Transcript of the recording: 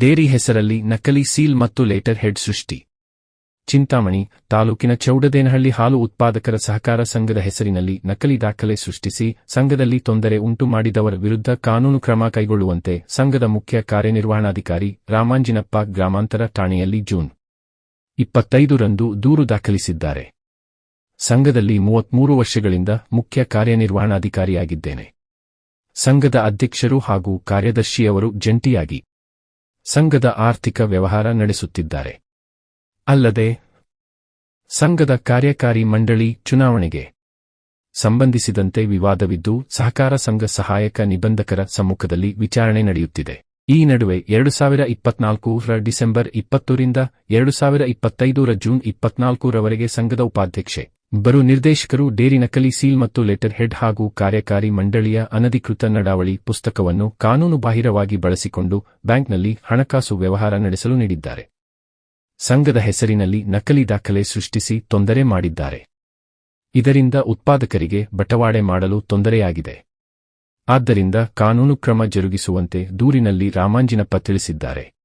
Dairy ಹೆಸರಲ್ಲಿ ನಕಲಿ seal ಮತ್ತು ಲೇಟರ್ ಹೆಡ್ ಸೃಷ್ಟಿ. ಚಿಂತಾಮಣಿ ತಾಲೂಕಿನ ಚೌಡದೇನಹಳ್ಳಿ ಹಾಲು ಉತ್ಪಾದಕರ ಸಹಕಾರ ಸಂಘದ ಹೆಸರಿನಲ್ಲಿ ನಕಲಿ ದಾಖಲೆ ಸೃಷ್ಟಿಸಿ ಸಂಘದಲ್ಲಿ ತೊಂದರೆ ಉಂಟು ಮಾಡಿದವರ ವಿರುದ್ಧ ಕಾನೂನು ಕ್ರಮ ಕೈಗೊಳ್ಳುವಂತೆ ಸಂಘದ ಮುಖ್ಯ ಕಾರ್ಯನಿರ್ವಹಣಾಧಿಕಾರಿ ರಾಮಾಂಜಿನಪ್ಪ ಗ್ರಾಮಾಂತರ ಠಾಣೆಯಲ್ಲಿ ಜೂನ್ ಇಪ್ಪತ್ತೈದರಂದು ದೂರು ದಾಖಲಿಸಿದ್ದಾರೆ. ಸಂಘದಲ್ಲಿ ಮೂವತ್ಮೂರು ವರ್ಷಗಳಿಂದ ಮುಖ್ಯ ಕಾರ್ಯನಿರ್ವಹಣಾಧಿಕಾರಿಯಾಗಿದ್ದೇನೆ. ಸಂಘದ ಅಧ್ಯಕ್ಷರು ಹಾಗೂ ಕಾರ್ಯದರ್ಶಿಯವರು ಜಂಟಿಯಾಗಿ ಸಂಘದ ಆರ್ಥಿಕ ವ್ಯವಹಾರ ನಡೆಸುತ್ತಿದ್ದಾರೆ. ಅಲ್ಲದೆ, ಸಂಘದ ಕಾರ್ಯಕಾರಿ ಮಂಡಳಿ ಚುನಾವಣೆಗೆ ಸಂಬಂಧಿಸಿದಂತೆ ವಿವಾದವಿದ್ದು ಸಹಕಾರ ಸಂಘ ಸಹಾಯಕ ನಿಬಂಧಕರ ಸಮ್ಮುಖದಲ್ಲಿ ವಿಚಾರಣೆ ನಡೆಯುತ್ತಿದೆ. ಈ ನಡುವೆ ಎರಡು ಸಾವಿರ ಇಪ್ಪತ್ನಾಲ್ಕರ ಡಿಸೆಂಬರ್ ಇಪ್ಪತ್ತರಿಂದ ಎರಡು ಸಾವಿರ ಇಪ್ಪತ್ತೈದರ ಜೂನ್ ಇಪ್ಪತ್ನಾಲ್ಕರವರೆಗೆ ಸಂಘದ ಉಪಾಧ್ಯಕ್ಷೆ ಇಬ್ಬರು ನಿರ್ದೇಶಕರು ಡೇರಿ ನಕಲಿ ಸೀಲ್ ಮತ್ತು ಲೆಟರ್ ಹೆಡ್ ಹಾಗೂ ಕಾರ್ಯಕಾರಿ ಮಂಡಳಿಯ ಅನಧಿಕೃತ ನಡಾವಳಿ ಪುಸ್ತಕವನ್ನು ಕಾನೂನುಬಾಹಿರವಾಗಿ ಬಳಸಿಕೊಂಡು ಬ್ಯಾಂಕ್ನಲ್ಲಿ ಹಣಕಾಸು ವ್ಯವಹಾರ ನಡೆಸಲು ನೀಡಿದ್ದಾರೆ. ಸಂಘದ ಹೆಸರಿನಲ್ಲಿ ನಕಲಿ ದಾಖಲೆ ಸೃಷ್ಟಿಸಿ ತೊಂದರೆ ಮಾಡಿದ್ದಾರೆ. ಇದರಿಂದ ಉತ್ಪಾದಕರಿಗೆ ಬಟವಾಡೆ ಮಾಡಲು ತೊಂದರೆಯಾಗಿದೆ. ಆದ್ದರಿಂದ ಕಾನೂನು ಕ್ರಮ ಜರುಗಿಸುವಂತೆ ದೂರಿನಲ್ಲಿ ರಾಮಾಂಜಿನಪ್ಪ ತಿಳಿಸಿದ್ದಾರೆ.